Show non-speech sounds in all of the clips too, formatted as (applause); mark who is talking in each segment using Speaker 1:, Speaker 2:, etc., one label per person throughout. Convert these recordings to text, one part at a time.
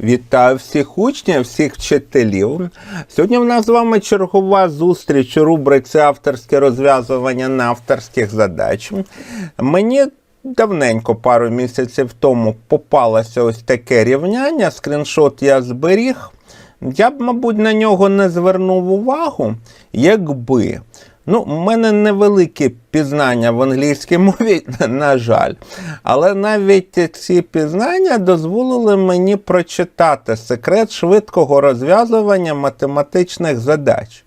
Speaker 1: Вітаю всіх учнів, всіх вчителів. Сьогодні в нас з вами чергова зустріч у рубриці авторське розв'язування на авторських задач. Мені давненько, пару місяців тому, попалося ось таке рівняння. Скріншот я зберіг. Я б, мабуть, на нього не звернув увагу, якби. Ну, у мене невелике пізнання в англійській мові, (laughs) на жаль. Але навіть ці пізнання дозволили мені прочитати секрет швидкого розв'язування математичних задач.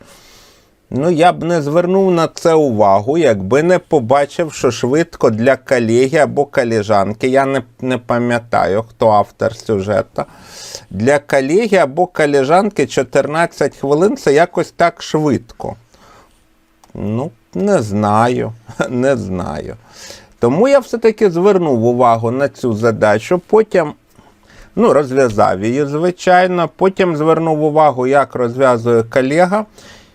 Speaker 1: Ну, я б не звернув на це увагу, якби не побачив, що швидко для колеги або колежанки, я не, не пам'ятаю, хто автор сюжету. Для колеги або колежанки 14 хвилин це якось так швидко. Ну, не знаю, (laughs) не знаю. Тому я все-таки звернув увагу на цю задачу, потім ну, розв'язав її, звичайно, потім звернув увагу, як розв'язує колега,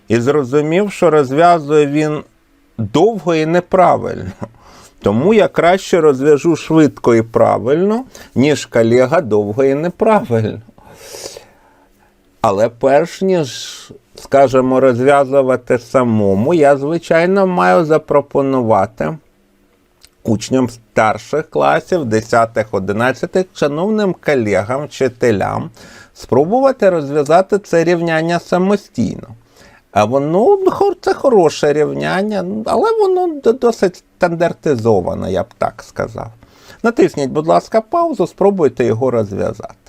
Speaker 1: і зрозумів, що розв'язує він довго і неправильно. Тому я краще розв'яжу швидко і правильно, ніж колега довго і неправильно. Але перш ніж, скажімо, розв'язувати самому, я, звичайно, маю запропонувати учням старших класів, 10-11, шановним колегам, вчителям, спробувати розв'язати це рівняння самостійно. А воно це хороше рівняння, але воно досить стандартизоване, я б так сказав. Натисніть, будь ласка, паузу, спробуйте його розв'язати.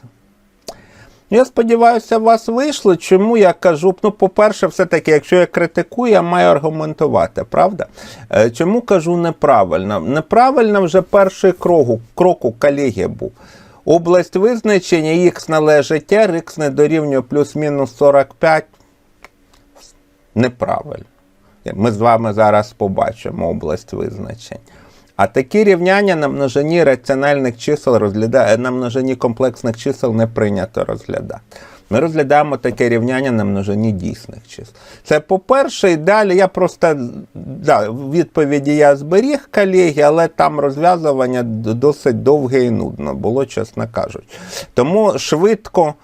Speaker 1: Я сподіваюся, у вас вийшло. Чому я кажу? Ну, по-перше, все-таки, якщо я критикую, я маю аргументувати, правда? Е, Чому кажу неправильно? Неправильно вже перший крок, крок у колеги був. Область визначення х належить r, не дорівнює плюс-мінус 45. Неправильно. Ми з вами зараз побачимо область визначень. А такі рівняння на множині раціональних чисел розглядає, на множині комплексних чисел не прийнято розглядати. Ми розглядаємо таке рівняння на множині дійсних чисел. Це по-перше, і далі я просто да, відповіді я зберіг колеги, але там розв'язування досить довге і нудно було, чесно кажучи. Тому швидко.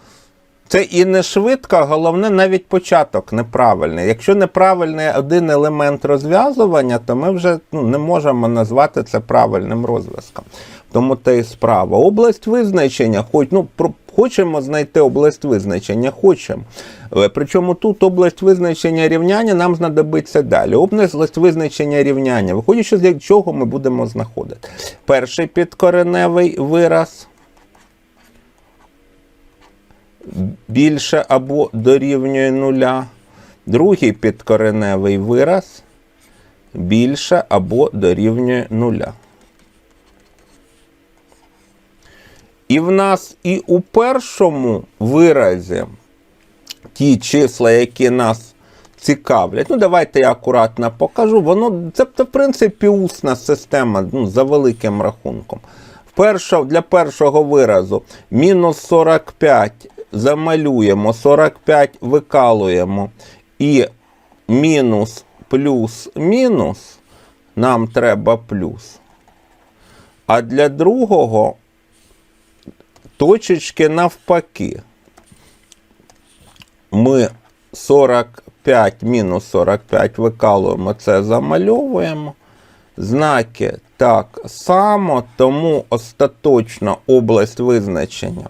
Speaker 1: Це і не швидко, головне навіть початок неправильний. Якщо неправильний один елемент розв'язування, то ми вже ну, не можемо назвати це правильним розв'язком. Тому те і справа. Область визначення, хоч ну про. Хочемо знайти область визначення, хочемо. Е, Причому тут область визначення рівняння нам знадобиться далі. Область визначення рівняння, виходячи з чого ми будемо знаходити. Перший підкореневий вираз більше або дорівнює нуля. Другий підкореневий вираз більше або дорівнює нуля. І в нас і у першому виразі ті числа, які нас цікавлять. Ну, давайте я акуратно покажу. Воно це, в принципі усна система ну, за великим рахунком. Першого, для першого виразу мінус 45 замалюємо, 45 викалуємо. І мінус плюс мінус нам треба плюс. А для другого точечки навпаки. Ми 45 мінус 45 викалуємо, це замальовуємо. Знаки так само, тому остаточно область визначення.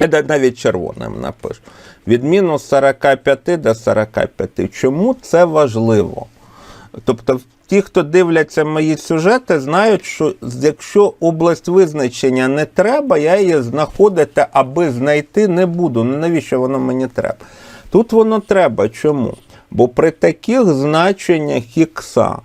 Speaker 1: Навіть червоним напишу. Від мінус 45 до 45. Чому це важливо? Тобто, ті, хто дивляться мої сюжети, знають, що якщо область визначення не треба, я її знаходити, аби знайти не буду. Ну навіщо воно мені треба? Тут воно треба. Чому? Бо при таких значеннях ікса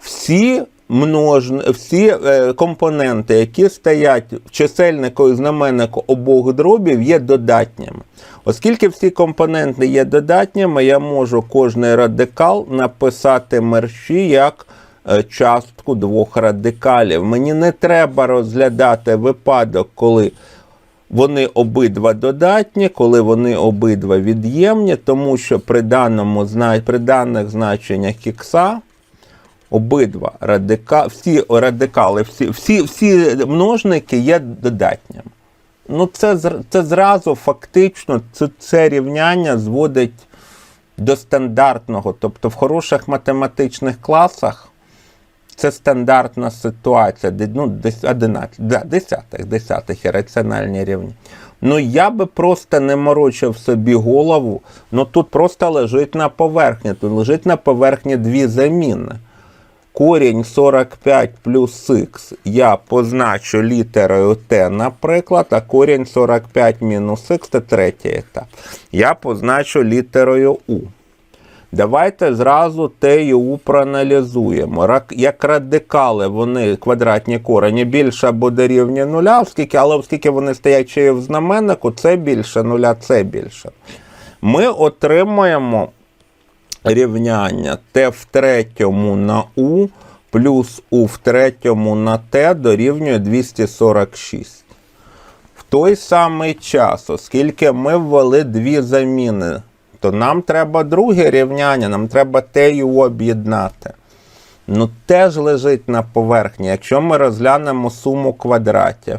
Speaker 1: всі множни, всі е, компоненти, які стоять в чисельнику і знаменнику обох дробів, є додатніми. Оскільки всі компоненти є додатніми, я можу кожний радикал написати мерщі як е, частку двох радикалів. Мені не треба розглядати випадок, коли вони обидва додатні, коли вони обидва від'ємні, тому що при, даному, при даних значеннях ікса обидва радика, всі радикали, всі, всі, всі множники є додатніми. ну це, це зразу фактично це, це рівняння зводить до стандартного. Тобто в хороших математичних класах це стандартна ситуація, ну, десь 11, да, десятих, десятих і раціональні рівні. Ну я би просто не морочив собі голову. Ну тут просто лежить на поверхні. Тут лежить на поверхні дві заміни. Корінь 45 плюс х я позначу літерою Т, наприклад, а корінь 45 мінус х це третій етап. Я позначу літерою У. Давайте зразу Т і У проаналізуємо. Як радикали вони квадратні корені більше або дорівнює нуля, оскільки, але оскільки вони стоять ще в знаменнику, це більше нуля, це більше. Ми отримуємо рівняння Т в третьому на У плюс У в третьому на Т дорівнює 246. В той самий час, оскільки ми ввели дві заміни, то нам треба друге рівняння, нам треба Т і У об'єднати. Ну, теж лежить на поверхні, якщо ми розглянемо суму квадратів.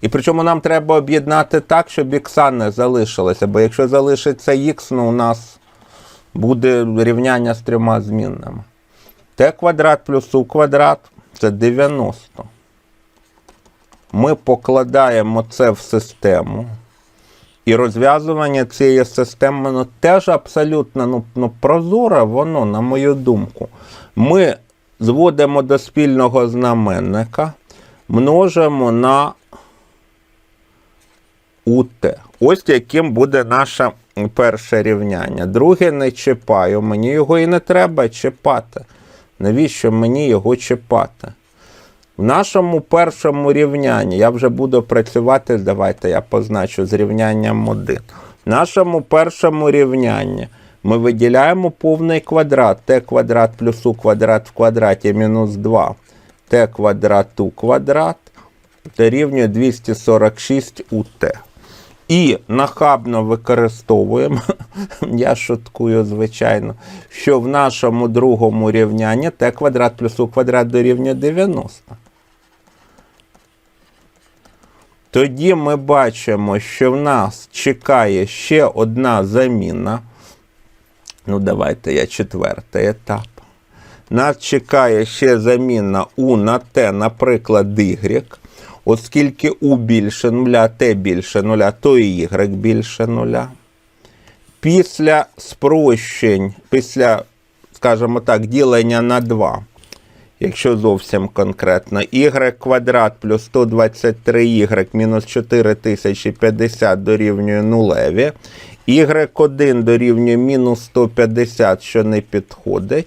Speaker 1: І причому нам треба об'єднати так, щоб ікса не залишилося, бо якщо залишиться х, ну у нас буде рівняння з трьома змінними. Т квадрат плюс у квадрат це 90. Ми покладаємо це в систему. І розв'язування цієї системи ну, теж абсолютно ну, ну, прозоре, воно, на мою думку. Ми зводимо до спільного знаменника, множимо на УТ. Ось яким буде наше перше рівняння. Друге не чіпаю, мені його і не треба чіпати. Навіщо мені його чіпати? В нашому першому рівнянні я вже буду працювати, давайте я позначу з рівнянням 1. В нашому першому рівнянні ми виділяємо повний квадрат t квадрат плюс у квадрат в квадраті мінус 2 t квадрат у квадрат дорівнює 246 ут. І нахабно використовуємо, (laughs) я шуткую, звичайно, що в нашому другому рівнянні t квадрат плюс у квадрат дорівнює 90. Тоді ми бачимо, що в нас чекає ще одна заміна. Ну, давайте я четвертий етап. Нас чекає ще заміна У на Т, наприклад, Y. Оскільки У більше нуля, Т більше нуля, то і Y більше нуля. Після спрощень, після, скажімо так, ділення на 2, якщо зовсім конкретно, y квадрат плюс 123y мінус 4050 дорівнює нулеві, y1 дорівнює мінус 150, що не підходить,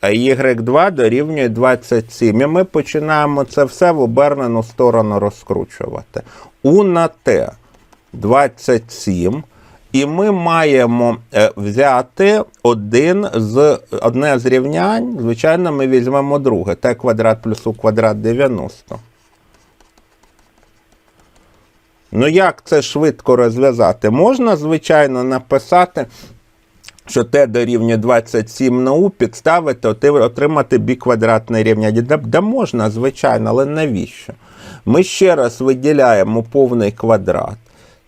Speaker 1: а y2 дорівнює 27. І ми починаємо це все в обернену сторону розкручувати. У на t 27. І ми маємо е, взяти один з, одне з рівнянь, звичайно, ми візьмемо друге. t квадрат плюс у квадрат 90. Ну, як це швидко розв'язати? Можна, звичайно, написати, що t дорівнює 27 на u, підставити, отримати бі квадратне рівняння. Да, можна, звичайно, але навіщо? Ми ще раз виділяємо повний квадрат.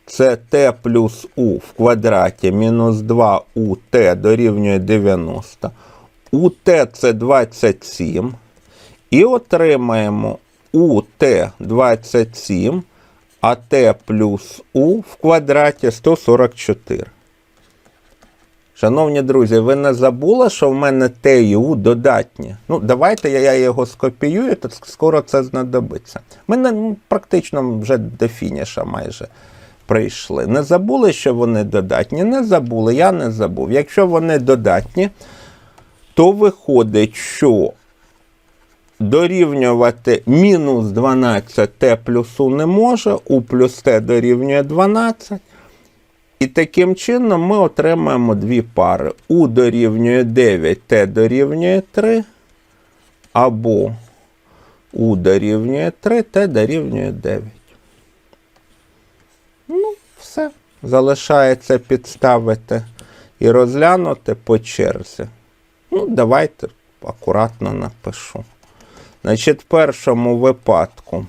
Speaker 1: Це t плюс u в квадраті мінус 2 ut дорівнює 90. ut це 27. І отримаємо ut 27, а t плюс u в квадраті 144. Шановні друзі, ви не забули, що в мене Т і У додатні? Ну, давайте я, його скопіюю, то скоро це знадобиться. Ми не, ну, практично вже до фініша майже прийшли. Не забули, що вони додатні? Не забули, я не забув. Якщо вони додатні, то виходить, що дорівнювати мінус 12 Т плюс не може, У плюс Т дорівнює 12. І таким чином ми отримаємо дві пари. У дорівнює 9, Т дорівнює 3, або У дорівнює 3, Т дорівнює 9. Ну, все. Залишається підставити і розглянути по черзі. Ну, давайте акуратно напишу. Значить, в першому випадку.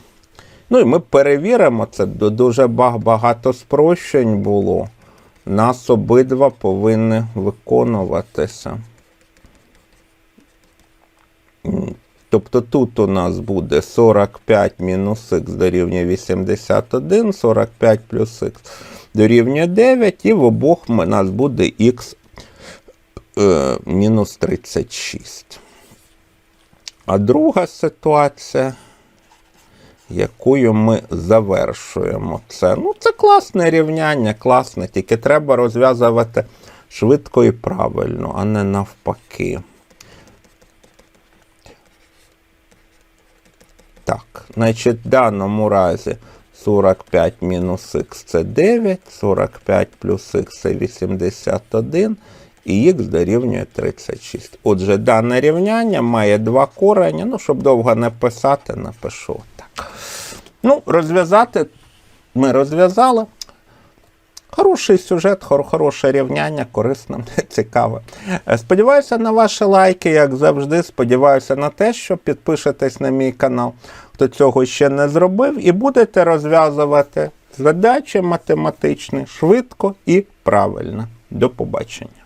Speaker 1: Ну і ми перевіримо, це ду- дуже багато спрощень було. Нас обидва повинні виконуватися. Тобто тут у нас буде 45 мінус х дорівнює 81, 45 плюс х дорівнює 9, і в обох у нас буде х е, мінус 36. А друга ситуація, якою ми завершуємо це. Ну, це класне рівняння, класне, тільки треба розв'язувати швидко і правильно, а не навпаки. Так, значить, в даному разі 45 мінус х це 9, 45 плюс х це 81, і х дорівнює 36. Отже, дане рівняння має два корені. Ну, щоб довго не писати, напишу так. Ну, розв'язати ми розв'язали. Хороший сюжет, хор- хороше рівняння, корисне, (laughs) цікаве. Е, Сподіваюся на ваші лайки, як завжди. Сподіваюся на те, що підпишетесь на мій канал, хто цього ще не зробив, і будете розв'язувати задачі математичні швидко і правильно. До побачення.